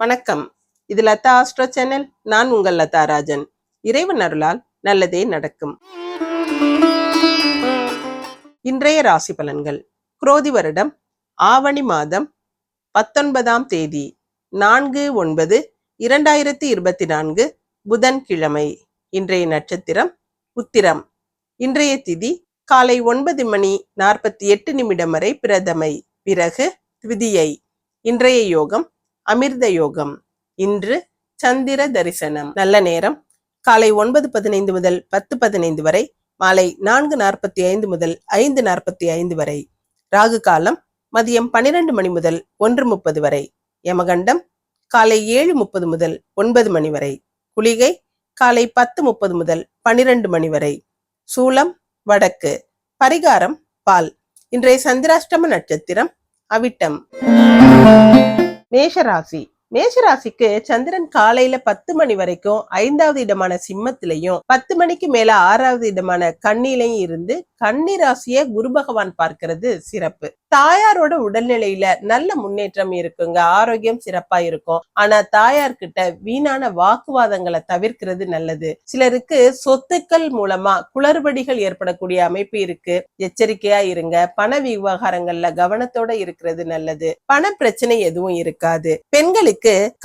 வணக்கம். இது Latha astro channel. நான் உங்கள் லதா ராஜன். இறைவன் அருளால் நல்லதே நடக்கும். இன்றைய ராசி பலன்கள். குரோதி வருடம் ஆவணி மாதம் பத்தொன்பதாம் தேதி நான்கு ஒன்பது இரண்டாயிரத்தி இருபத்தி நான்கு புதன்கிழமை. இன்றைய நட்சத்திரம் உத்திரம். இன்றைய திதி காலை ஒன்பது மணி நாற்பத்தி எட்டு நிமிடம் வரை பிரதமை. பிறகு திவிதியை இன்றைய யோகம் அமிர்த யோகம். இன்று சந்திர தரிசனம். நல்ல நேரம். காலை ஒன்பது பதினைந்து முதல் பத்து பதினைந்து வரை மாலை நான்கு நாற்பத்தி ஐந்து முதல் ஐந்து நாற்பத்தி ஐந்து வரை. ராகு காலம் மதியம் பனிரெண்டு மணி முதல் ஒன்று முப்பது வரை. யமகண்டம் காலை ஏழு முப்பது முதல் ஒன்பது மணி வரை. குளிகை காலை பத்து முப்பது முதல் பனிரெண்டு மணி வரை. சூலம் வடக்கு. பரிகாரம் பால். இன்றைய சந்திராஷ்டம நட்சத்திரம் அவிட்டம். மேஷராசி மேஷராசிக்கு சந்திரன் காலையில பத்து மணி வரைக்கும் ஐந்தாவது இடமான சிம்மத்திலையும் பத்து மணிக்கு மேல ஆறாவது இடமான கண்ணிலையும் இருந்து கன்னி ராசிய குரு பகவான் பார்க்கிறது சிறப்பு. தாயாரோட உடல்நிலையில நல்ல முன்னேற்றம் இருக்குங்க. ஆரோக்கியம் சிறப்பா இருக்கும். ஆனா தாயார்கிட்ட வீணான வாக்குவாதங்களை தவிர்க்கிறது நல்லது. சிலருக்கு சொத்துக்கள் மூலமா குளறுபடிகள் ஏற்படக்கூடிய அமைப்பு இருக்கு. எச்சரிக்கையா இருங்க. பண விவகாரங்கள்ல கவனத்தோட இருக்கிறது நல்லது. பண பிரச்சனை எதுவும் இருக்காது. பெண்களுக்கு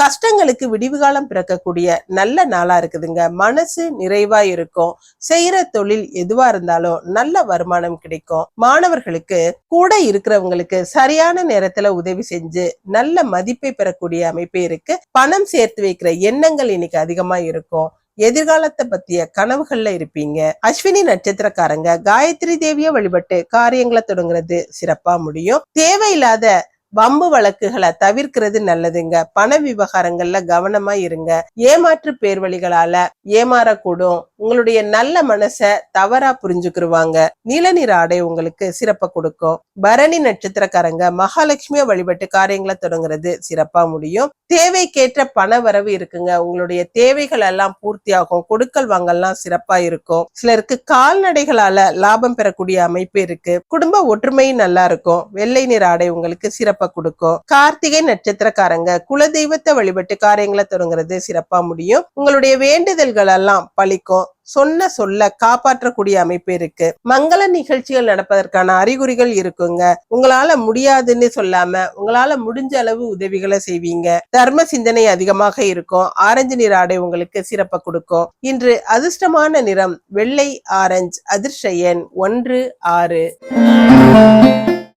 கஷ்டங்களுக்கு விடிவு காலம் பிறக்கக்கூடிய நல்ல நாளா இருக்குதுங்க. மனசு நிறைவா இருக்கும். செய்யற தொழில் எதுவா இருந்தாலும் நல்ல வருமானம் கிடைக்கும். மாணவர்களுக்கு கூட இருக்கிறவங்களுக்கு சரியான நேரத்துல உதவி செஞ்சு நல்ல மதிப்பை பெறக்கூடிய அமைப்பு இருக்கு. பணம் சேர்த்து வைக்கிற எண்ணங்கள் இன்னைக்கு அதிகமா இருக்கும். எதிர்காலத்தை பத்திய கனவுகள்ல இருப்பீங்க. அஸ்வினி நட்சத்திரக்காரங்க காயத்ரி தேவிய வழிபட்டு காரியங்களை தொடங்குறது சிறப்பா முடியும். தேவையில்லாத வம்பு வழக்குகளை தவிர்க்கிறது நல்லதுங்க. பண விவகாரங்கள்ல கவனமா இருங்க. ஏமாற்று பேர்வழிகளால ஏமாறக்கூடும். உங்களுடைய நல்ல மனச தவறா புரிஞ்சுக்கிருவாங்க. நீல நிற ஆடை உங்களுக்கு சிறப்பை கொடுக்கும். பரணி நட்சத்திரக்காரங்க மகாலட்சுமியை வழிபட்டு காரியங்களை தொடங்குறது சிறப்பா முடியும். தேவைக்கேற்ற பண வரவு இருக்குங்க. உங்களுடைய தேவைகள் எல்லாம் பூர்த்தியாகும். கொடுக்கல் வாங்கல்லாம் சிறப்பா இருக்கும். சிலருக்கு கால்நடைகளால லாபம் பெறக்கூடிய அமைப்பு இருக்கு. குடும்ப ஒற்றுமையும் நல்லா இருக்கும். வெள்ளை நிற ஆடை உங்களுக்கு சிறப்பா கொடுக்கும். கார்த்திகை நட்சத்திரக்காரங்க குல தெய்வத்தை வழிபட்டு காரியங்களை தொடங்குறது சிறப்பா முடியும். உங்களுடைய வேண்டுதல்கள் எல்லாம் பழிக்கும். சொன்ன சொல்ல காப்பாற்றக்கூடிய அமைப்பு இருக்கு. மங்கள நிகழ்ச்சிகள் நடப்பதற்கான அறிகுறிகள் இருக்குங்க. உங்களால முடியாதுன்னு சொல்லாம உங்களால முடிஞ்ச அளவு உதவிகளை செய்வீங்க. தர்ம சிந்தனை அதிகமாக இருக்கும். ஆரஞ்சு நிற ஆடை உங்களுக்கு சிறப்ப கொடுக்கும். இன்று அதிர்ஷ்டமான நிறம் வெள்ளை ஆரஞ்சு அதிர்ஷ்ட எண் ஒன்று ஆறு.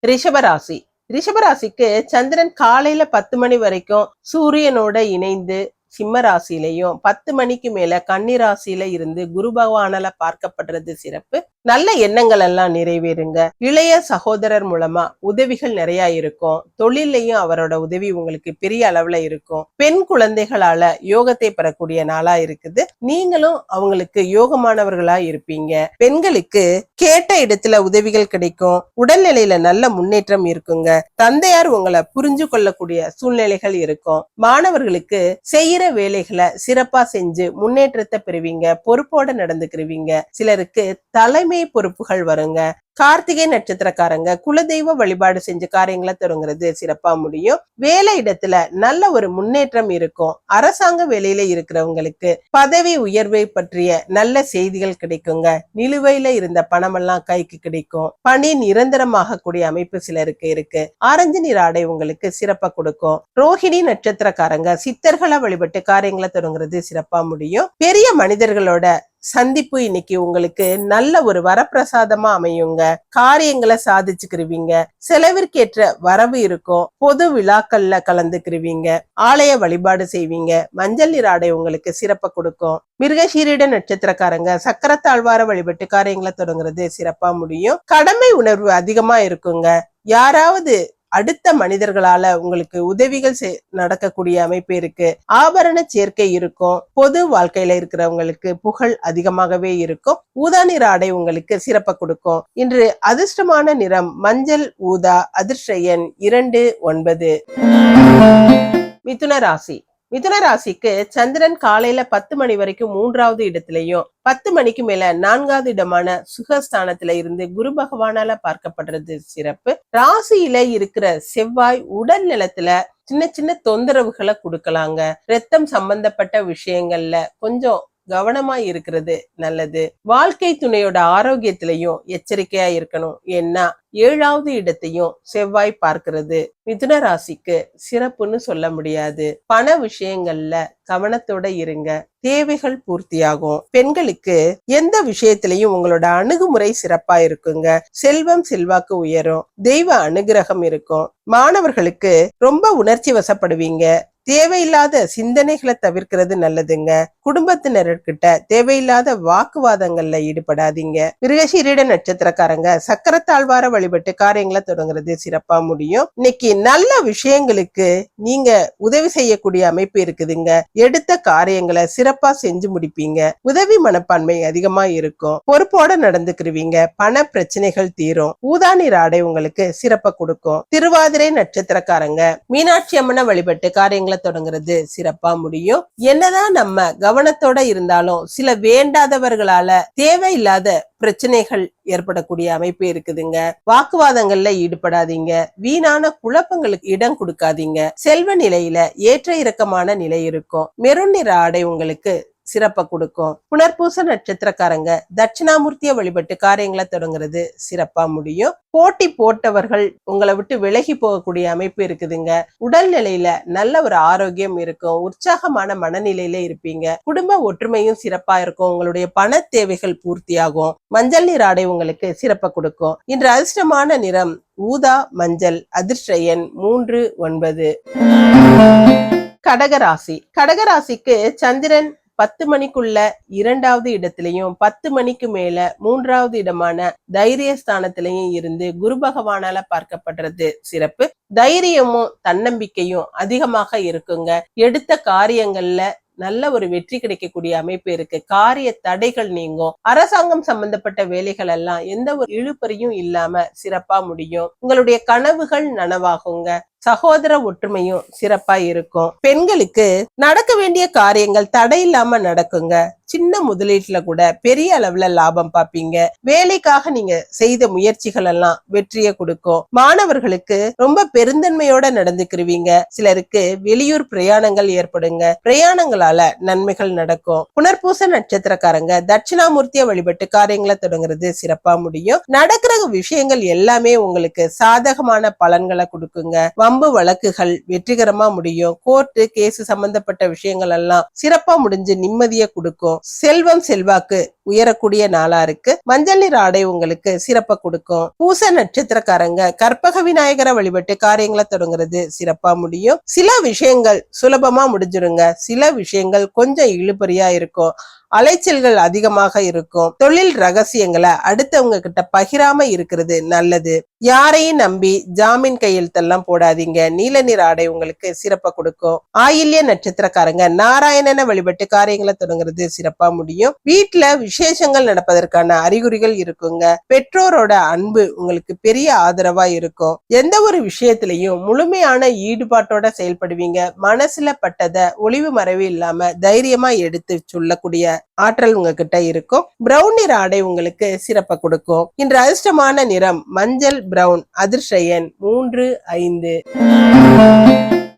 ரிஷபராசி. ரிஷபராசிக்கு சந்திரன் காலையில பத்து மணி வரைக்கும் சூரியனோட இணைந்து சிம்ம ராசியிலையும் பத்து மணிக்கு மேல கன்னி ராசியில இருந்து குரு பகவானால பார்க்கப்படுறது சிறப்பு. நல்ல எண்ணங்கள் எல்லாம் நிறைவேறுங்க. இளைய சகோதரர் மூலமா உதவிகள் நிறைய இருக்கும். தொழிலையும் அவரோட உதவி உங்களுக்கு பெரிய அளவுல இருக்கும். பெண் குழந்தைகளால யோகத்தை பெறக்கூடிய நாளா இருக்குது. நீங்களும் அவங்களுக்கு யோகமானவர்களா இருப்பீங்க. பெண்களுக்கு கேட்ட இடத்துல உதவிகள் கிடைக்கும். உடல்நிலையில நல்ல முன்னேற்றம் இருக்குங்க. தந்தையார் உங்களை புரிஞ்சு கொள்ளக்கூடிய சூழ்நிலைகள் இருக்கும். மாணவர்களுக்கு செய்யற வேலைகளை சிறப்பா செஞ்சு முன்னேற்றத்தை பெறுவீங்க. பொறுப்போட நடந்துக்கிருவீங்க. சிலருக்கு தலைமை பொறுப்புகள் வருங்க. கார்த்திகை நட்சத்திரக்காரங்க குலதெய்வ வழிபாடு செஞ்ச காரியங்களை தொடங்குறது சிறப்பா முடியும். வேலை இடத்துல நல்ல ஒரு முன்னேற்றம் இருக்கும். அரசாங்க வேலையில இருக்கிறவங்களுக்கு பதவி உயர்வை பற்றிய நல்ல செய்திகள் கிடைக்குங்க. நிலுவையில இருந்த பணமெல்லாம் கைக்கு கிடைக்கும். பணி நிரந்தரமாக கூடிய அமைப்பு சிலருக்கு இருக்கு. ஆரஞ்சு நிற ஆடை உங்களுக்கு சிறப்பா கொடுக்கும். ரோஹிணி நட்சத்திரக்காரங்க சித்தர்களை வழிபட்டு காரியங்களை தொடங்குறது சிறப்பா முடியும். பெரிய மனிதர்களோட சந்திப்பு இன்னைக்கு உங்களுக்கு நல்ல ஒரு வரப்பிரசாதமா அமையுங்க. காரியங்களை சாதிச்சுக்கிருவீங்க. செலவிற்கேற்ற வரவு இருக்கும். பொது விழாக்கள்ல கலந்துக்கிருவீங்க. ஆலய வழிபாடு செய்வீங்க. மஞ்சள் நீர் ஆடை உங்களுக்கு சிறப்பை கொடுக்கும். மிருகசீரிட நட்சத்திரக்காரங்க சக்கரத்தாழ்வார வழிபட்டு காரியங்களை தொடங்குறது சிறப்பா முடியும். கடமை உணர்வு அதிகமா இருக்குங்க. யாராவது அடுத்த மனிதர்களால உங்களுக்கு உதவிகள் நடக்கக்கூடிய அமைப்பு இருக்கு. ஆபரண சேர்க்கை இருக்கும். பொது வாழ்க்கையில இருக்கிறவங்களுக்கு புகழ் அதிகமாகவே இருக்கும். ஊதா நிற ஆடை உங்களுக்கு சிறப்பை கொடுக்கும். இன்று அதிர்ஷ்டமான நிறம் மஞ்சள் ஊதா அதிர்ஷ்ட எண் இரண்டு ஒன்பது. மிதுன ராசி. மிதுன ராசிக்கு சந்திரன் காலையில பத்து மணி வரைக்கும் மூன்றாவது இடத்திலையும் பத்து மணிக்கு மேல நான்காவது இடமான சுகஸ்தானத்துல இருந்து குரு பகவானால பார்க்கப்படுறது சிறப்பு. ராசியில இருக்கிற செவ்வாய் உடல் நிலத்துல சின்ன சின்ன தொந்தரவுகளை கொடுக்கலாங்க. ரத்தம் சம்பந்தப்பட்ட விஷயங்கள்ல கொஞ்சம் கவனமா இருக்கிறது நல்லது. வாழ்க்கை துணையோட ஆரோக்கியத்திலையும் எச்சரிக்கையா இருக்கணும். ஏன்னா ஏழாவது இடத்தையும் செவ்வாய் பார்க்கிறது. மிதுன ராசிக்கு சிறப்புன்னு சொல்ல முடியாது. பண விஷயங்கள்ல கவனத்தோட இருங்க. தேவைகள் பூர்த்தியாகும். பெண்களுக்கு எந்த விஷயத்திலையும் உங்களோட அணுகுமுறை சிறப்பா இருக்குங்க. செல்வம் செல்வாக்கு உயரும். தெய்வ அனுகிரகம் இருக்கும். மாணவர்களுக்கு ரொம்ப உணர்ச்சி வசப்படுவீங்க. தேவையில்லாத சிந்தனைகளை தவிர்க்கிறது நல்லதுங்க. குடும்பத்தினர்கிட்ட தேவையில்லாத வாக்குவாதங்கள்ல ஈடுபடாதீங்க. மிருகசீரிட நட்சத்திரக்காரங்க சக்கரத்தாழ்வார வழிபட்டு காரியங்களை தொடங்குறது சிறப்பா முடியும். இன்னைக்கு நல்ல விஷயங்களுக்கு நீங்க உதவி செய்யக்கூடிய அமைப்பு இருக்குதுங்க. எடுத்த காரியங்களை சிறப்பா செஞ்சு முடிப்பீங்க. உதவி மனப்பான்மை அதிகமா இருக்கும். பொறுப்போட நடந்துக்கிருவீங்க. பண பிரச்சனைகள் தீரும். ஊதாநீர் ஆடை உங்களுக்கு சிறப்பை கொடுக்கும். திருவாதிரை நட்சத்திரக்காரங்க மீனாட்சி அம்மனை வழிபட்டு காரியங்களை தொடங்குறது சிறப்பா முடியும். என்னதான் நம்ம கவனத்தோட இருந்தாலும் சில வேண்டாதவர்களால தேவையில்லாத பிரச்சனைகள் ஏற்படக்கூடிய அமைப்பு இருக்குதுங்க. வாக்குவாதங்கள்ல ஈடுபடாதீங்க. வீணான குழப்பங்களுக்கு இடம் கொடுக்காதீங்க. செல்வ நிலையில ஏற்ற இறக்கமான நிலை இருக்கும். மெருநிற நிற ஆடை உங்களுக்கு சிறப்பை கொடுக்கும். புனர்பூச நட்சத்திரக்காரங்க தட்சிணாமூர்த்தியை வழிபட்டு காரியங்களை தொடங்குறது சிறப்பா முடியும். போட்டி போட்டவர்கள் உங்களை விட்டு விலகி போகக்கூடிய அமைப்பு இருக்குதுங்க. உடல் நிலையில நல்ல ஒரு ஆரோக்கியம் இருக்கும். உற்சாகமான மனநிலையில இருப்பீங்க. குடும்ப ஒற்றுமையும் சிறப்பா இருக்கும். உங்களுடைய பண தேவைகள் பூர்த்தியாகும். மஞ்சள் நீர் ஆடை உங்களுக்கு சிறப்பை கொடுக்கும். இன்று அதிர்ஷ்டமான நிறம் ஊதா மஞ்சள் அதிர்ஷ்ட எண் மூன்று ஒன்பது. கடகராசி. கடகராசிக்கு சந்திரன் பத்து மணிக்குள்ள இரண்டாவது இடத்திலையும் பத்து மணிக்கு மேல மூன்றாவது இடமான தைரிய ஸ்தானத்திலையும் இருந்து குரு பகவானால பார்க்கப்படுறது சிறப்பு. தைரியமும் தன்னம்பிக்கையும் அதிகமாக இருக்குங்க. எடுத்த காரியங்கள்ல நல்ல ஒரு வெற்றி கிடைக்கக்கூடிய அமைப்பு இருக்கு. காரிய தடைகள் நீங்கும். அரசாங்கம் சம்பந்தப்பட்ட வேலைகள் எல்லாம் எந்த ஒரு இழுபறியும் இல்லாம சிறப்பா முடியும். உங்களுடைய கனவுகள் நனவாகுங்க. சகோதர ஒற்றுமையும் சிறப்பா இருக்கும். பெண்களுக்கு நடக்க வேண்டிய காரியங்கள் தடை இல்லாம நடக்குங்க. சின்ன முதலீட்டுல கூட பெரிய அளவுல லாபம் பார்ப்பீங்க வேலைக்காக நீங்க செய்த முயற்சிகள் எல்லாம் வெற்றியை கொடுக்கும். மாணவர்களுக்கு ரொம்ப பெருந்தன்மையோட நடந்துக்கிருவீங்க. சிலருக்கு வெளியூர் பிரயாணங்கள் ஏற்படுங்க. பிரயாணங்களால நன்மைகள் நடக்கும். புனர்பூச நட்சத்திரக்காரங்க தட்சிணாமூர்த்திய வழிபட்டு காரியங்களை தொடங்குறது சிறப்பா முடியும். நடக்கிற விஷயங்கள் எல்லாமே உங்களுக்கு சாதகமான பலன்களை கொடுக்குங்க. வம்பு வழக்குகள் வெற்றிகரமா முடியும். கோர்ட்டு கேஸ் சம்பந்தப்பட்ட விஷயங்கள் எல்லாம் சிறப்பா முடிஞ்சு நிம்மதியை கொடுக்கும். செல்வம் செல்வாக்கு உயரக்கூடிய நாளா இருக்கு. மஞ்சள் நிற ஆடை உங்களுக்கு சிறப்பா கொடுக்கும். பூச நட்சத்திரக்காரங்க கற்பக விநாயகரை வழிபட்டு காரியங்களை தொடங்குறது சிறப்பா முடியும். சில விஷயங்கள் சுலபமா முடிஞ்சிருங்க. சில விஷயங்கள் கொஞ்சம் இழுபறியா இருக்கும். அலைச்சல்கள் அதிகமாக இருக்கும். தொழில் ரகசியங்களை அடுத்தவங்க கிட்ட பகிராம இருக்கிறது நல்லது. யாரையும் நம்பி ஜாமீன் கையெழுத்தெல்லாம் போடாதீங்க. நீல நிற ஆடை உங்களுக்கு சிறப்பா கொடுக்கும். ஆயில்ய நட்சத்திரக்காரங்க நாராயணனை வழிபட்டு காரியங்களை தொடங்குறது சிறப்பா முடியும். வீட்டுல விசேஷங்கள் நடப்பதற்கான அறிகுறிகள் இருக்குங்க. பெற்றோரோட அன்பு உங்களுக்கு பெரிய ஆதரவா இருக்கும். எந்த ஒரு விஷயத்திலையும் முழுமையான ஈடுபாட்டோட செயல்படுவீங்க. மனசுல பட்டதை ஒளிவு மறைவு இல்லாம தைரியமா எடுத்து சொல்லக்கூடிய ஆற்றல் உங்ககிட்ட இருக்கும். பிரவுன் நிற ஆடை உங்களுக்கு சிறப்பை கொடுக்கும். இன்று அதிர்ஷ்டமான நிறம் மஞ்சள் பிரவுன் அதிர்ஷயன் மூன்று ஐந்து.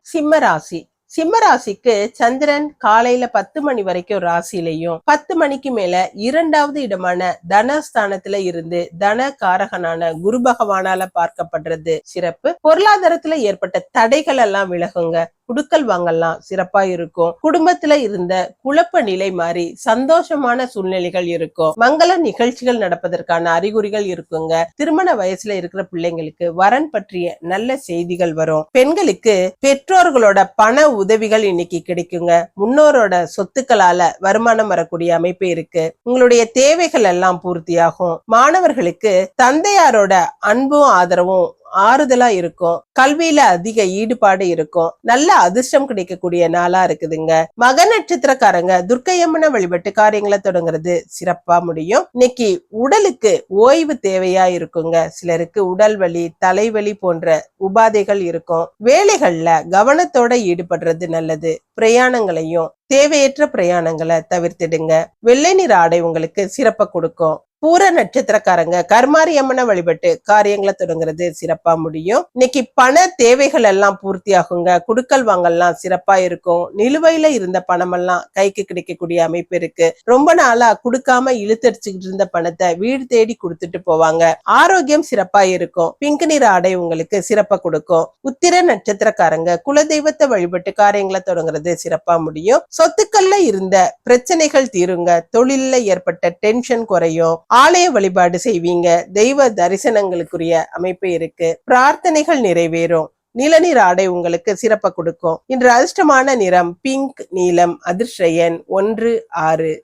சிம்ம ராசி. சிம்ம ராசிக்கு சந்திரன் காலையில பத்து மணி வரைக்கும் ராசிலையும் பத்து மணிக்கு மேல இரண்டாவது இடமான தனஸ்தானத்துல இருந்து தன காரகனான குரு பகவானால பார்க்கப்படுறது சிறப்பு. பொருளாதாரத்துல ஏற்பட்ட தடைகள் எல்லாம் விலகுங்க. குடுக்கல் வாங்கலாம் சிறப்பா இருக்கும். குடும்பத்துல இருந்த குழப்ப நிலை மாறி சந்தோஷமான சூழ்நிலைகள் இருக்கும். மங்கள நிகழ்ச்சிகள் நடப்பதற்கான அறிகுறிகள் இருக்குங்க. திருமண வயசுல இருக்கிற பிள்ளைங்களுக்கு வரன் பற்றிய நல்ல செய்திகள் வரும். பெண்களுக்கு பெற்றோர்களோட பண உதவிகள் இன்னைக்கு கிடைக்குங்க. முன்னோரோட சொத்துக்களால வருமானம் வரக்கூடிய அமைப்பு இருக்கு. உங்களுடைய தேவைகள் எல்லாம் பூர்த்தியாகும். மாணவர்களுக்கு தந்தையாரோட அன்பும் ஆதரவும் ஆறுதலா இருக்கும். கல்வியில அதிக ஈடுபாடு இருக்கும். நல்ல அதிர்ஷ்டம் கிடைக்கக்கூடிய நாளா இருக்குதுங்க. மக நட்சத்திரக்காரங்க துர்க்கையம்மனை வழிபட்டு காரியங்களை தொடங்குறது சிறப்பா முடியும். இன்னைக்கு உடலுக்கு ஓய்வு தேவையா இருக்குங்க. சிலருக்கு உடல் வலி தலைவலி போன்ற உபாதைகள் இருக்கும். வேலைகள்ல கவனத்தோட ஈடுபடுறது நல்லது. பிரயாணங்களையும் தேவையற்ற பிரயாணங்களை தவிர்த்திடுங்க. வெள்ளை நிற ஆடை உங்களுக்கு சிறப்பை கொடுக்கும். பூர நட்சத்திரக்காரங்க கர்மாரி அம்மனை வழிபட்டு காரியங்களை தொடங்குறது சிறப்பா முடியும். இன்னைக்கு பண தேவைகள் எல்லாம் பூர்த்தி ஆகுங்க குடுக்கல் வாங்கல்லாம் சிறப்பா இருக்கும். நிலுவையில இருந்த பணமெல்லாம் கைக்கு கிடைக்கக்கூடிய அமைப்பு இருக்கு. ரொம்ப நாளா கொடுக்காம இழுத்தடிச்சுக்கிட்டு இருந்த பணத்தை வீடு தேடி கொடுத்துட்டு போவாங்க. ஆரோக்கியம் சிறப்பா இருக்கும். பிங்க் நிற ஆடை உங்களுக்கு சிறப்பா கொடுக்கும். உத்திர நட்சத்திரக்காரங்க குலதெய்வத்தை வழிபட்டு காரியங்களை தொடங்குறது சிறப்பா முடியும். சொத்துக்கள்ல இருந்த பிரச்சனைகள் தீருங்க. தொழில்ல ஏற்பட்ட டென்ஷன் குறையும். ஆலய வழிபாடு செய்வீங்க. தெய்வ தரிசனங்களுக்குரிய அமைப்பு இருக்கு. பிரார்த்தனைகள் நிறைவேறும். நிலநீர் ஆடை உங்களுக்கு சிறப்ப கொடுக்கும். இன்று அதிர்ஷ்டமான நிறம் பிங்க் நீலம் அதிர்ஷயன் ஒன்று ஆறு.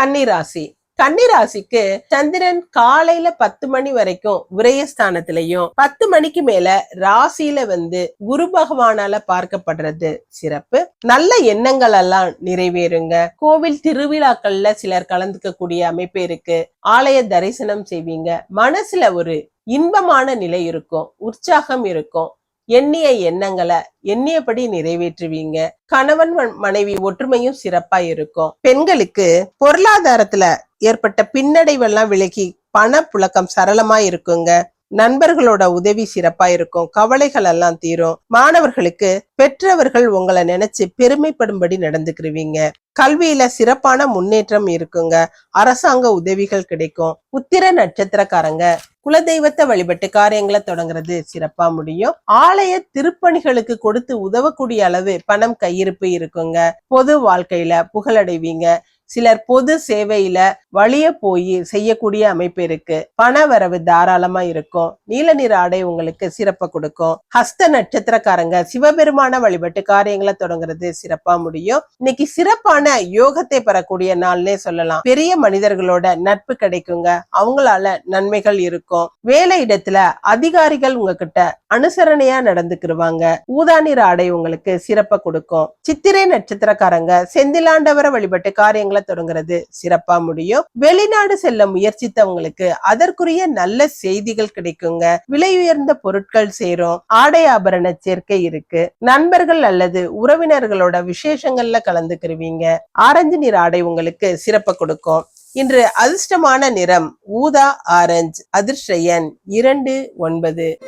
கன்னிராசி. கன்னிராசிக்கு சந்திரன் காலையில பத்து மணி வரைக்கும் விரயஸ்தானத்திலையும் பத்து மணிக்கு மேல ராசியில வந்து குரு பகவானால பார்க்கப்படுறது சிறப்பு. நல்ல எண்ணங்கள் எல்லாம் நிறைவேறுங்க. கோவில் திருவிழாக்கள்ல சிலர் கலந்துக்க கூடிய அமைப்பு இருக்கு. ஆலய தரிசனம் செய்வீங்க. மனசுல ஒரு இன்பமான நிலை இருக்கும். உற்சாகம் இருக்கும். எண்ணிய எண்ணங்களை எண்ணியபடி நிறைவேற்றுவீங்க. கணவன் மனைவி ஒற்றுமையும் சிறப்பா இருக்கும். பெண்களுக்கு பொருளாதாரத்துல ஏற்பட்ட பின்னடைவெல்லாம் விலகி பண புழக்கம் சரளமா இருக்குங்க. நண்பர்களோட உதவி சிறப்பா இருக்கும். கவலைகள் எல்லாம் தீரும். மாணவர்களுக்கு பெற்றவர்கள் உங்களை நினைச்சு பெருமைப்படும்படி நடந்துக்கிருவீங்க. கல்வியில சிறப்பான முன்னேற்றம் இருக்குங்க. அரசாங்க உதவிகள் கிடைக்கும். உத்திர நட்சத்திரக்காரங்க குலதெய்வத்தை வழிபட்டு காரியங்களை தொடங்குறது சிறப்பா முடியும். ஆலய திருப்பணிகளுக்கு கொடுத்து உதவக்கூடிய அளவு பணம் கையிருப்பு இருக்குங்க. பொது வாழ்க்கையில புகழடைவீங்க. சிலர் பொது சேவையில வழிய போய் செய்யக்கூடிய அமைப்பு இருக்கு. பண வரவு தாராளமா இருக்கும். நீல நிற ஆடை உங்களுக்கு சிறப்பை கொடுக்கும். ஹஸ்த நட்சத்திரக்காரங்க சிவபெருமான வழிபட்டு காரியங்களை தொடங்குறது சிறப்பா முடியும். இன்னைக்கு சிறப்பான யோகத்தை பெறக்கூடிய நாள்னே சொல்லலாம். பெரிய மனிதர்களோட நட்பு கிடைக்குங்க. அவங்களால நன்மைகள் இருக்கும். வேலை இடத்துல அதிகாரிகள் உங்ககிட்ட அனுசரணையா நடந்துக்கிருவாங்க. ஊதானிற ஆடை உங்களுக்கு சிறப்பை கொடுக்கும். சித்திரை நட்சத்திரக்காரங்க செந்திலாண்டவரை வழிபட்டு காரியங்களை தொடங்குறது சிறப்பா முடியும். வெளிநாடு செல்ல முயற்சித்தவங்களுக்கு அதற்குரிய நல்ல செய்திகள் கிடைக்குங்க. விலை உயர்ந்த பொருட்கள் சேரும். ஆடை ஆபரண சேர்க்கை இருக்கு. நண்பர்கள் அல்லது உறவினர்களோட விசேஷங்கள்ல கலந்துக்கிருவீங்க. ஆரஞ்சு நிற ஆடை உங்களுக்கு சிறப்பை கொடுக்கும். இன்று அதிர்ஷ்டமான நிறம் ஊதா ஆரஞ்சு அதிர்ஷ்ட எண் இரண்டு ஒன்பது.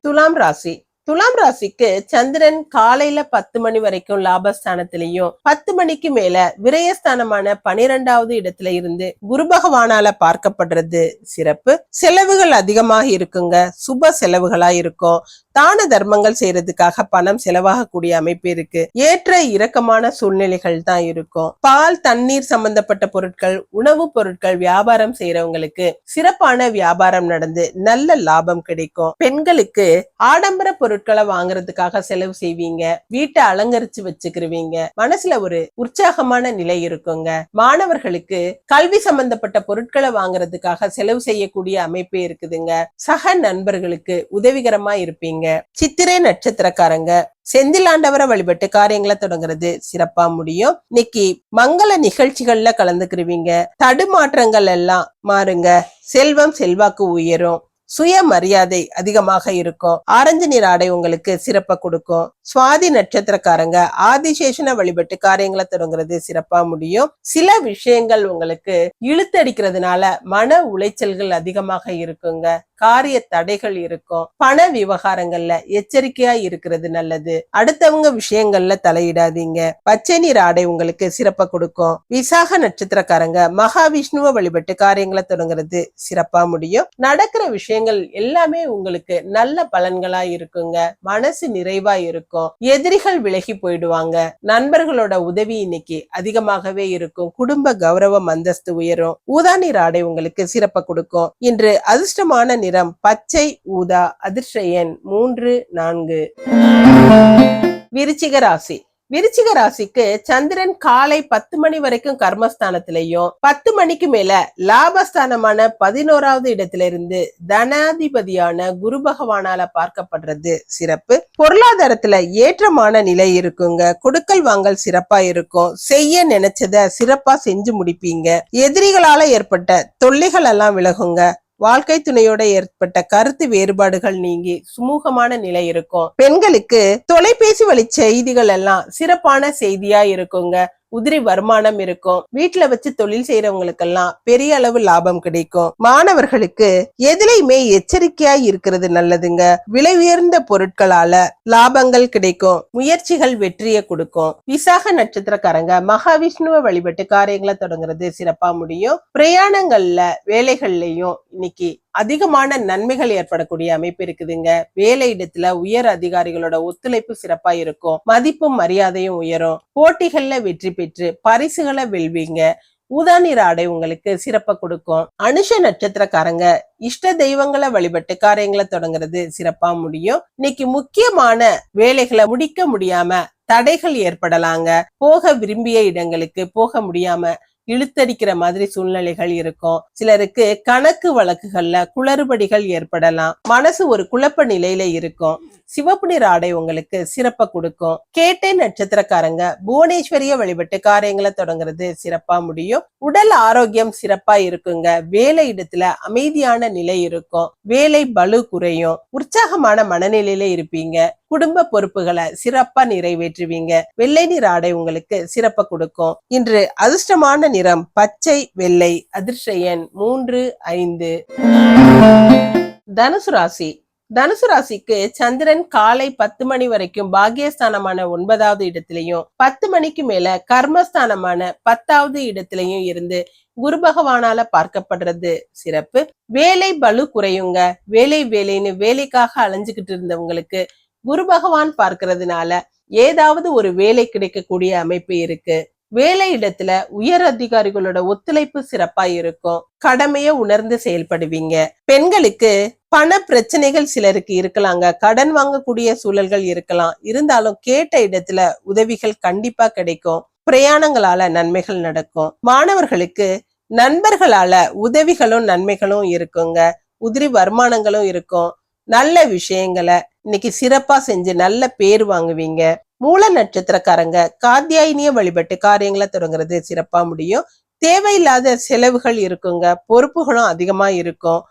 துலாம் ராசி. துலாம் ராசிக்கு சந்திரன் காலையில பத்து மணி வரைக்கும் லாபஸ்தானத்திலையும் பத்து மணிக்கு மேல விரயஸ்தானமான பனிரெண்டாவது இடத்துல இருந்து குரு பகவானால பார்க்கப்படுறது சிறப்பு. செலவுகள் அதிகமாக இருக்குங்க. சுப செலவுகளா இருக்கும். தான தர்மங்கள் செய்யறதுக்காக பணம் செலவாகக்கூடிய அமைப்பு இருக்கு. ஏற்ற இறக்கமான சூழ்நிலைகள் தான் இருக்கும். பால் தண்ணீர் சம்பந்தப்பட்ட பொருட்கள் உணவுப் பொருட்கள் வியாபாரம் செய்யறவங்களுக்கு சிறப்பான வியாபாரம் நடந்து நல்ல லாபம் கிடைக்கும். பெண்களுக்கு ஆடம்பர பொருட்களை வாங்குறதுக்காக செலவு செய்வீங்க. வீட்டை அலங்கரிச்சு வச்சுக்கிருவீங்க. மனசுல ஒரு உற்சாகமான நிலை இருக்குங்க. மாணவர்களுக்கு கல்வி சம்பந்தப்பட்ட பொருட்களை வாங்குறதுக்காக செலவு செய்யக்கூடிய அமைப்பு இருக்குதுங்க. சக நண்பர்களுக்கு உதவிகரமா இருப்பீங்க. சித்திரை நட்சத்திரக்காரங்க செந்திலாண்டவரை வழிபட்டு காரியங்களை தொடங்குறது சிறப்பா முடியும். இன்னைக்கு மங்கள நிகழ்ச்சிகள்ல கலந்துக்கிருவீங்க. தடுமாற்றங்கள் எல்லாம் மாறுங்க. செல்வம் செல்வாக்கு உயரும். சுயமரியாதை அதிகமாக இருக்கும். ஆரஞ்சு நிற ஆடை உங்களுக்கு சிறப்பை கொடுக்கும். சுவாதி நட்சத்திரக்காரங்க ஆதிசேஷன வழிபட்டு காரியங்களை தொடங்குறது சிறப்பா முடியும். சில விஷயங்கள் உங்களுக்கு இழுத்தடிக்கிறதுனால மன உளைச்சல்கள் அதிகமாக இருக்குங்க. காரிய தடைகள் இருக்கும். பண விவகாரங்கள்ல எச்சரிக்கையா இருக்கிறது நல்லது. அடுத்தவங்க விஷயங்கள்ல தலையிடாதீங்க. பச்சை நீர் ஆடை உங்களுக்கு சிறப்பா கொடுக்கும். விசாக நட்சத்திரக்காரங்க மகாவிஷ்ணுவை வழிபட்டு காரியங்களை தொடங்குறது சிறப்பா முடியும். நடக்கிற விஷயங்கள் எல்லாமே உங்களுக்கு நல்ல பலன்களா இருக்குங்க. மனசு நிறைவா இருக்கும். எதிரிகள் விலகி போயிடுவாங்க. நண்பர்களோட உதவி இன்னைக்கு அதிகமாகவே இருக்கும். குடும்ப கௌரவம் அந்தஸ்து உயரும். ஊதா நீர் ஆடை உங்களுக்கு சிறப்பா கொடுக்கும். இன்று அதிர்ஷ்டமான நிறம் பச்சை ஊதா அதிர்ஷ்ட எண் மூன்று நான்கு. விருச்சிக ராசி. விருச்சிக ராசிக்கு சந்திரன் காலை பத்து மணி வரைக்கும் கர்மஸ்தானத்திலையும் பத்து மணிக்கு மேல லாபஸ்தானமான பதினோராவது இடத்துல இருந்து தனாதிபதியான குரு பகவானால பார்க்கப்படுறது சிறப்பு. பொருளாதாரத்துல ஏற்றமான நிலை இருக்குங்க. கொடுக்கல் வாங்கல் சிறப்பா இருக்கும். செய்ய நினைச்சத சிறப்பா செஞ்சு முடிப்பீங்க. எதிரிகளால ஏற்பட்ட தொல்லைகள் எல்லாம் விலகுங்க. வாழ்க்கை துணையோட ஏற்பட்ட கருத்து வேறுபாடுகள் நீங்கி சுமூகமான நிலை இருக்கும். பெண்களுக்கு தொலைபேசி வழி செய்திகள் எல்லாம் சிறப்பான செய்தியா இருக்குங்க. உதிரி வருமானம் இருக்கும். வீட்டுல வச்சு தொழில் செய்யறவங்களுக்கெல்லாம் பெரிய அளவு லாபம் கிடைக்கும். மாணவர்களுக்கு எதுலையுமே எச்சரிக்கையா இருக்கிறது நல்லதுங்க. விலை உயர்ந்த பொருட்களால லாபங்கள் கிடைக்கும். முயற்சிகள் வெற்றியை கொடுக்கும். விசாக நட்சத்திரக்காரங்க மகாவிஷ்ணுவை வழிபட்டு காரியங்களை தொடங்குறது சிறப்பா முடியும். பிரயாணங்கள்ல வேலைகள்லயும் இன்னைக்கு அதிகமான நன்மைகள் ஏற்படக்கூடிய அமைப்பு இருக்குதுங்க. வேலை இடத்துல உயர் அதிகாரிகளோட ஒத்துழைப்பு சிறப்பா இருக்கும். மதிப்பும் மரியாதையும் உயரும். போட்டிகள்ல வெற்றி பெற்று பரிசுகளை வெல்வீங்க. ஊதா நிற ஆடை உங்களுக்கு சிறப்ப கொடுக்கும். அனுஷ நட்சத்திரக்காரங்க இஷ்ட தெய்வங்களை வழிபட்டு காரியங்களை தொடங்குறது சிறப்பா முடியும். இன்னைக்கு முக்கியமான வேலைகளை முடிக்க முடியாம தடைகள் ஏற்படலாங்க. போக விரும்பிய இடங்களுக்கு போக முடியாம இழுத்தடிக்கிற மாதிரி சூழ்நிலைகள் இருக்கும். சிலருக்கு கணக்கு வழக்குகள்ல குளறுபடிகள் ஏற்படலாம். மனசு ஒரு குழப்ப நிலையில இருக்கும். சிவப்பு நிற ஆடை உங்களுக்கு சிறப்ப கொடுக்கும். கேட்டை நட்சத்திரக்காரங்க புவனேஸ்வரிய வழிபட்டு காரியங்களை தொடங்குறது சிறப்பா முடியும். உடல் ஆரோக்கியம் சிறப்பா இருக்குங்க. வேலை இடத்துல அமைதியான நிலை இருக்கும். வேலை பலு குறையும். உற்சாகமான மனநிலையில இருப்பீங்க. குடும்ப பொறுப்புகளை சிறப்பா நிறைவேற்றுவீங்க. வெள்ளை நிற ஆடை உங்களுக்கு சிறப்ப கொடுக்கும். இன்று அதிர்ஷ்டமான நிறம் பச்சை வெள்ளை அதிர்ஷ்ட எண் மூன்று ஐந்து. தனுசு ராசி. தனுசு ராசிக்கு சந்திரன் காலை பத்து மணி வரைக்கும் பாக்கியஸ்தானமான ஒன்பதாவது இடத்திலையும் பத்து மணிக்கு மேல கர்மஸ்தானமான பத்தாவது இடத்திலையும் இருந்து குரு பகவானால பார்க்கப்படுறது சிறப்பு. வேலை பலு குறையுங்க. வேலை வேலைன்னு வேலைக்காக அலைஞ்சுகிட்டு இருந்தவங்களுக்கு குரு பகவான் பார்க்கறதுனால ஏதாவது ஒரு வேலை கிடைக்கக்கூடிய அமைப்பு இருக்கு. வேலை இடத்துல உயர் அதிகாரிகளோட ஒத்துழைப்பு சிறப்பா இருக்கும். கடமைய உணர்ந்து செயல்படுவீங்க. பெண்களுக்கு பண பிரச்சனைகள் சிலருக்கு இருக்கலாங்க. கடன் வாங்கக்கூடிய சூழல்கள் இருக்கலாம். இருந்தாலும் கேட்ட இடத்துல உதவிகள் கண்டிப்பா கிடைக்கும். பிரயாணங்களால நன்மைகள் நடக்கும். மாணவர்களுக்கு நண்பர்களால உதவிகளும் நன்மைகளும் இருக்குங்க. உதிரி வருமானங்களும் இருக்கும். நல்ல விஷயங்களை இன்னைக்கு சிறப்பா செஞ்சு நல்ல பேர் வாங்குவீங்க. மூல நட்சத்திரக்காரங்க காத்தியாயினிய வழிபட்டு காரியங்களை தொடங்குறது சிறப்பா முடியும். தேவையில்லாத செலவுகள் இருக்குங்க. பொறுப்புகளும் அதிகமா இருக்கும்.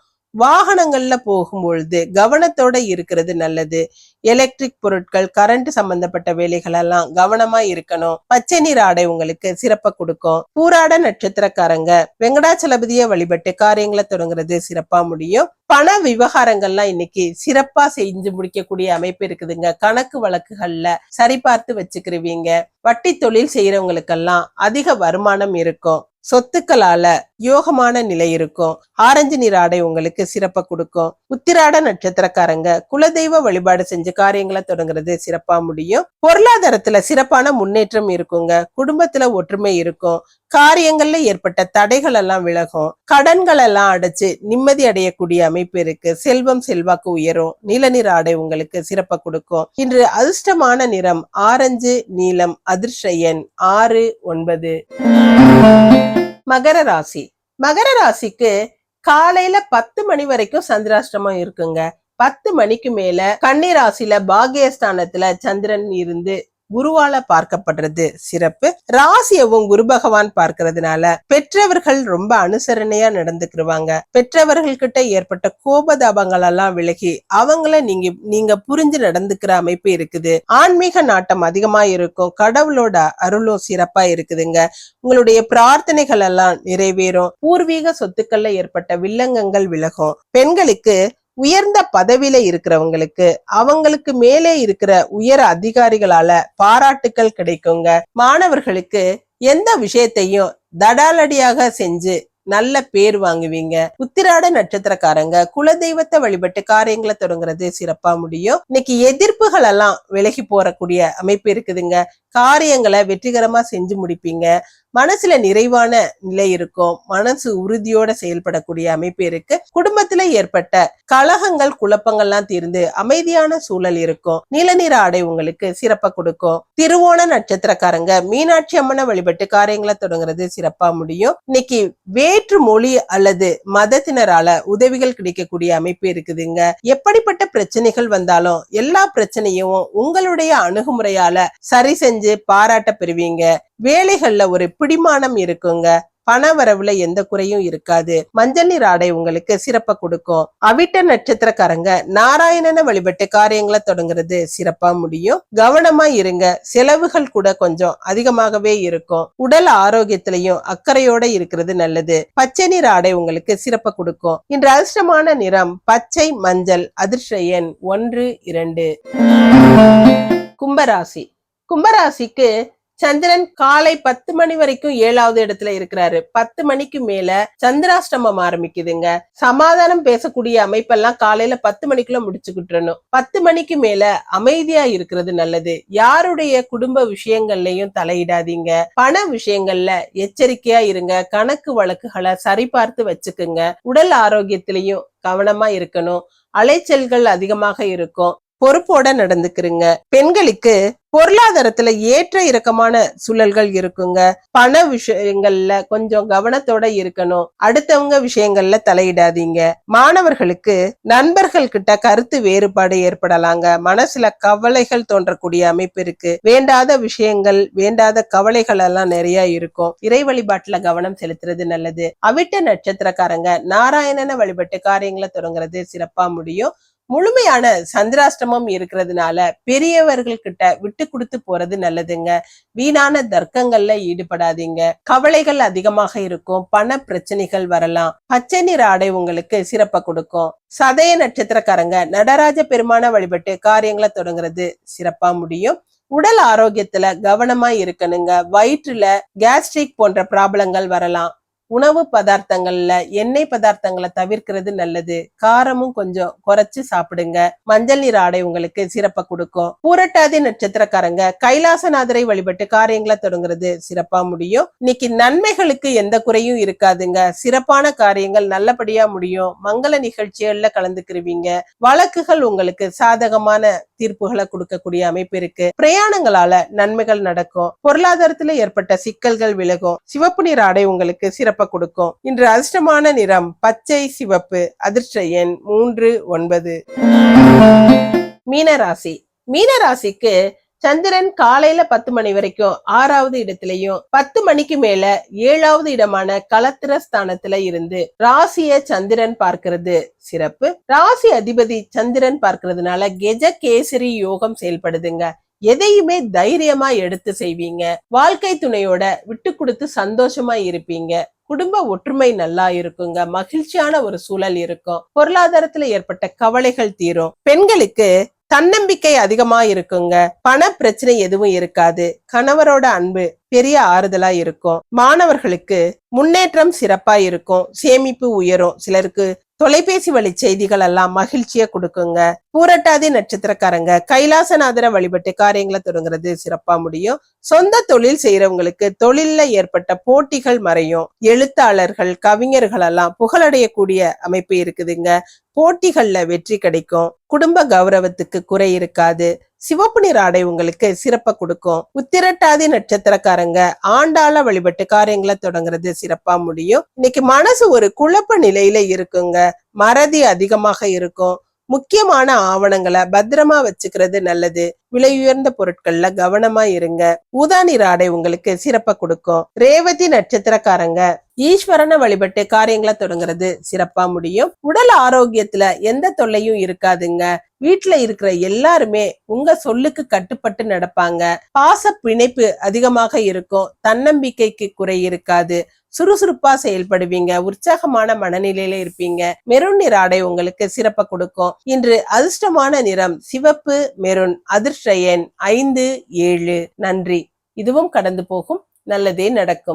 வாகனங்கள்ல போகும்பொழுது கவனத்தோட இருக்கிறது நல்லது. எலக்ட்ரிக் பொருட்கள் கரண்ட் சம்பந்தப்பட்ட வேலைகள் எல்லாம் கவனமா இருக்கணும். பச்சை நீர் ஆடை உங்களுக்கு சிறப்ப கொடுக்கும். பூராட நட்சத்திரக்காரங்க வெங்கடாச்சலபதிய வழிபட்டு காரியங்களை தொடங்குறது சிறப்பா முடியும். பண விவகாரங்கள்லாம் இன்னைக்கு சிறப்பா செஞ்சு முடிக்கக்கூடிய அமைப்பு இருக்குதுங்க. கணக்கு வழக்குகள்ல சரிபார்த்து வச்சுக்கிருவீங்க. வட்டி தொழில் செய்யறவங்களுக்கெல்லாம் அதிக வருமானம் இருக்கும். சொத்துக்களால யோகமான நிலை இருக்கும். ஆரஞ்சு நிற ஆடை உங்களுக்கு சிறப்ப கொடுக்கும். உத்திராட நட்சத்திரக்காரங்க குலதெய்வ வழிபாடு செஞ்சு காரியங்களை தொடங்குறது சிறப்பா முடியும். பொருளாதாரத்துல சிறப்பான முன்னேற்றம் இருக்குங்க. குடும்பத்துல ஒற்றுமை இருக்கும். காரியங்கள்ல ஏற்பட்ட தடைகள் எல்லாம் விலகும். கடன்கள் எல்லாம் அடைச்சு நிம்மதி அடையக்கூடிய அமைப்பு இருக்கு. செல்வம் செல்வாக்கு உயரும். நீல நிற ஆடை உங்களுக்கு சிறப்ப கொடுக்கும். இன்று அதிர்ஷ்டமான நிறம் ஆரஞ்சு நீலம் அதிர்ஷ்ட எண் ஆறு ஒன்பது. மகர ராசி. மகர ராசிக்கு காலையில பத்து மணி வரைக்கும் சந்திராஷ்டமம் இருக்குங்க. பத்து மணிக்கு மேல கன்னி ராசியில பாகியஸ்தானத்துல சந்திரன் இருந்து குருவால பார்க்கப்படுறது சிறப்பு. ராசியவும் குரு பகவான் பார்க்கறதுனால பெற்றவர்கள் ரொம்ப அனுசரணையா நடந்துக்கிருவாங்க. பெற்றவர்கள் கிட்ட ஏற்பட்ட கோபதாபங்கள் எல்லாம் விலகி அவங்கள நீங்க நீங்க புரிஞ்சு நடந்துக்கிற அமைப்பு இருக்குது. ஆன்மீக நாட்டம் அதிகமா இருக்கும். கடவுளோட அருளும் சிறப்பா இருக்குதுங்க. உங்களுடைய பிரார்த்தனைகள் எல்லாம் நிறைவேறும். பூர்வீக சொத்துக்கள்ல ஏற்பட்ட வில்லங்கங்கள் விலகும். பெண்களுக்கு உயர்ந்த பதவியில இருக்கிறவங்களுக்கு அவங்களுக்கு மேலே இருக்கிற உயர் அதிகாரிகளால பாராட்டுக்கள் கிடைக்குங்க. மாணவர்களுக்கு எந்த விஷயத்தையும் தடாலடியாக செஞ்சு நல்ல பேர் வாங்குவீங்க. உத்திராட நட்சத்திரக்காரங்க குலதெய்வத்தை வழிபட்டு காரியங்களை தொடங்குறது சிறப்பா முடியும். இன்னைக்கு எதிர்ப்புகள் எல்லாம் விலகி போறக்கூடிய அமைப்பு இருக்குதுங்க. காரியங்களை வெற்றிகரமா செஞ்சு முடிப்பீங்க. மனசுல நிறைவான நிலை இருக்கும். மனசு உறுதியோட செயல்படக்கூடிய அமைப்பு இருக்கு. குடும்பத்துல ஏற்பட்ட கலகங்கள் குழப்பங்கள்லாம் தீர்ந்து அமைதியான சூழல் இருக்கும். நீல நிற ஆடை உங்களுக்கு சிறப்பா கொடுக்கும். திருவோண நட்சத்திரக்காரங்க மீனாட்சி அம்மனை வழிபட்டு காரியங்களை தொடங்குறது சிறப்பா முடியும். இன்னைக்கு வேற்று மொழி அல்லது மதத்தினரால உதவிகள் கிடைக்கக்கூடிய அமைப்பு இருக்குதுங்க. எப்படிப்பட்ட பிரச்சனைகள் வந்தாலும் எல்லா பிரச்சனையும் உங்களுடைய அணுகுமுறையால சரி செஞ்சு பாராட்ட பெறுவீங்க. வேலைகள்ல ஒரு பிடிமானம் இருக்குங்க. பண வரவுல எந்த குறையும் இருக்காது. மஞ்சள் நீர் ஆடை உங்களுக்கு சிறப்ப கொடுக்கும். அவிட்ட நட்சத்திரக்காரங்க நாராயணனை வழிபட்டு காரியங்களை தொடங்குறது சிறப்பா முடியும். கவனமா இருங்க. செலவுகள் கூட கொஞ்சம் அதிகமாகவே இருக்கும். உடல் ஆரோக்கியத்திலையும் அக்கறையோட இருக்கிறது நல்லது. பச்சை நீர் ஆடை உங்களுக்கு சிறப்ப கொடுக்கும். இன்று அதிர்ஷ்டமான நிறம் பச்சை மஞ்சள் அதிர்ஷ்ட எண் ஒன்று இரண்டு. கும்பராசி. கும்பராசிக்கு சந்திரன் காலை பத்து மணி வரைக்கும் ஏழாவது இடத்துல இருக்கிறாரு. பத்து மணிக்கு மேல சந்திராஷ்டமம் ஆரம்பிக்குதுங்க. சமாதானம் பேசக்கூடிய அமைப்பெல்லாம் காலையில பத்து மணிக்குள்ள முடிச்சுக்கிட்டுறணும். பத்து மணிக்கு மேல அமைதியா இருக்கிறது நல்லது. யாருடைய குடும்ப விஷயங்கள்லயும் தலையிடாதீங்க. பண விஷயங்கள்ல எச்சரிக்கையா இருங்க. கணக்கு வழக்குகளை சரிபார்த்து வச்சுக்குங்க. உடல் ஆரோக்கியத்திலையும் கவனமா இருக்கணும். அலைச்சல்கள் அதிகமாக இருக்கும். பொறுப்போட நடந்துக்கிறீங்க. பெண்களுக்கு பொருளாதாரத்துல ஏற்ற இறக்கமான சூழல்கள் இருக்குங்க. பண விஷயங்கள்ல கொஞ்சம் கவனத்தோட இருக்கணும். அடுத்தவங்க விஷயங்கள்ல தலையிடாதீங்க. மாணவர்களுக்கு நண்பர்கள் கிட்ட கருத்து வேறுபாடு ஏற்படலாங்க. மனசுல கவலைகள் தோன்றக்கூடிய அமைப்பு இருக்கு. வேண்டாத விஷயங்கள் வேண்டாத கவலைகள் எல்லாம் நிறைய இருக்கும். இறை வழிபாட்டுல கவனம் செலுத்துறது நல்லது. அவிட்ட நட்சத்திரக்காரங்க நாராயணனை வழிபட்டு காரியங்களை தொடங்குறது சிறப்பா முடியும். முழுமையான சந்திராஷ்டமம் இருக்கிறதுனால பெரியவர்கள் கிட்ட விட்டு கொடுத்து போறது நல்லதுங்க. வீணான தர்க்கங்கள்ல ஈடுபடாதீங்க. கவலைகள் அதிகமாக இருக்கும். பண பிரச்சனைகள் வரலாம். பச்சை நிற ஆடை உங்களுக்கு சிறப்ப கொடுக்கும். சதய நட்சத்திரக்காரங்க நடராஜ பெருமான வழிபட்டு காரியங்களை தொடங்குறது சிறப்பா முடியும். உடல் ஆரோக்கியத்துல கவனமா இருக்கணுங்க. வயிற்றுல கேஸ்ட்ரிக் போன்ற ப்ராப்ளங்கள் வரலாம். உணவு பதார்த்தங்கள்ல எண்ணெய் பதார்த்தங்களை தவிர்க்கிறது நல்லது. காரமும் கொஞ்சம் குறைச்சு சாப்பிடுங்க. மஞ்சள் நீர் ஆடை உங்களுக்கு சிறப்ப கொடுக்கும். பூரட்டாதி நட்சத்திரக்காரங்க கைலாசநாதரை வழிபட்டு காரியங்களை தொடங்குறது சிறப்பா முடியும். இன்னைக்கு நன்மைகளுக்கு எந்த குறையும் இருக்காதுங்க. சிறப்பான காரியங்கள் நல்லபடியா முடியும். மங்கள நிகழ்ச்சிகள்ல கலந்துக்கிருவீங்க. வழக்குகள் உங்களுக்கு சாதகமான தீர்ப்புகளை கொடுக்கக்கூடிய அமைப்பு இருக்கு. பிரயாணங்களால நன்மைகள் நடக்கும். பொருளாதாரத்துல ஏற்பட்ட சிக்கல்கள் விலகும். சிவப்பு நீர் ஆடை உங்களுக்கு சிறப்பு கொடுக்கும். இன்று அதிர்ஷ்டமான நிறம் பச்சை சிவப்பு அதிர்ஷ்ட எண் மூன்று ஒன்பது. மீனராசி. மீனராசிக்கு சந்திரன் காலையில பத்து மணி வரைக்கும் ஆறாவது இடத்திலையும் பத்து மணிக்கு மேல ஏழாவது இடமான களத்திர ஸ்தானத்துல இருந்து ராசிய சந்திரன் பார்க்கிறது சிறப்பு. ராசி அதிபதி சந்திரன் பார்க்கறதுனால கெஜ கேசரி யோகம் செயல்படுதுங்க. எதையுமே தைரியமா எடுத்து செய்வீங்க. வாழ்க்கை துணையோட விட்டு கொடுத்து சந்தோஷமா இருப்பீங்க. குடும்ப ஒற்றுமை நல்லா இருக்குங்க. மகிழ்ச்சியான ஒரு சூழல் இருக்கும். பொருளாதாரத்துல ஏற்பட்ட கவலைகள் தீரும். பெண்களுக்கு தன்னம்பிக்கை அதிகமா இருக்குங்க. பண பிரச்சனை எதுவும் இருக்காது. கணவரோட அன்பு பெரிய ஆறுதலா இருக்கும். மாணவர்களுக்கு முன்னேற்றம் சிறப்பா இருக்கும். சேமிப்பு உயரும். சிலருக்கு தொலைபேசி வழி செய்திகள் எல்லாம் மகிழ்ச்சியை கொடுக்குங்க. பூரட்டாதி நட்சத்திரக்காரங்க கைலாசநாதரை வழிபட்டு காரியங்களை தொடங்குறது சிறப்பா முடியும். சொந்த தொழில் செய்யறவங்களுக்கு தொழில்ல ஏற்பட்ட போட்டிகள் மறையும். எழுத்தாளர்கள் கவிஞர்கள் எல்லாம் புகழடையக்கூடிய அமைப்பு இருக்குதுங்க. போட்டிகள்ல வெற்றி கிடைக்கும். குடும்ப கௌரவத்துக்கு குறை இருக்காது. சிவப்பு நிற ஆடை உங்களுக்கு சிறப்ப கொடுக்கும். உத்திரட்டாதி நட்சத்திரக்காரங்க ஆண்டாள வழிபட்டு காரியங்களை தொடங்குறது சிறப்பா முடியும். இன்னைக்கு மனசு ஒரு குழப்ப நிலையில இருக்குங்க. மறதி அதிகமாக இருக்கும். முக்கியமான ஆவணங்களை பத்திரமா வச்சுக்கிறது நல்லது. விலை உயர்ந்த பொருட்கள்ல கவனமா இருங்க. ஊதா நிற ஆடை உங்களுக்கு சிறப்ப கொடுக்கும். ரேவதி நட்சத்திரக்காரங்க ஈஸ்வரனை வழிபட்டு காரியங்களை தொடங்குறது சிறப்பா முடியும். உடல் ஆரோக்கியத்துல எந்த தொல்லையும் இருக்காதுங்க. வீட்டுல இருக்கிற எல்லாருமே உங்க சொல்லுக்கு கட்டுப்பட்டு நடப்பாங்க. பாச பிணைப்பு அதிகமாக இருக்கும். தன்னம்பிக்கைக்கு குறை இருக்காது. சுறுசுறுப்பா செயல்படுவீங்க. உற்சாகமான மனநிலையில இருப்பீங்க. மெருன் நிற ஆடை உங்களுக்கு சிறப்ப கொடுக்கும். இன்று அதிர்ஷ்டமான நிறம் சிவப்பு மெருன் அதிர்ஷ்ட எண் ஐந்து ஏழு. நன்றி. இதுவும் கடந்து போகும். நல்லதே நடக்கும்.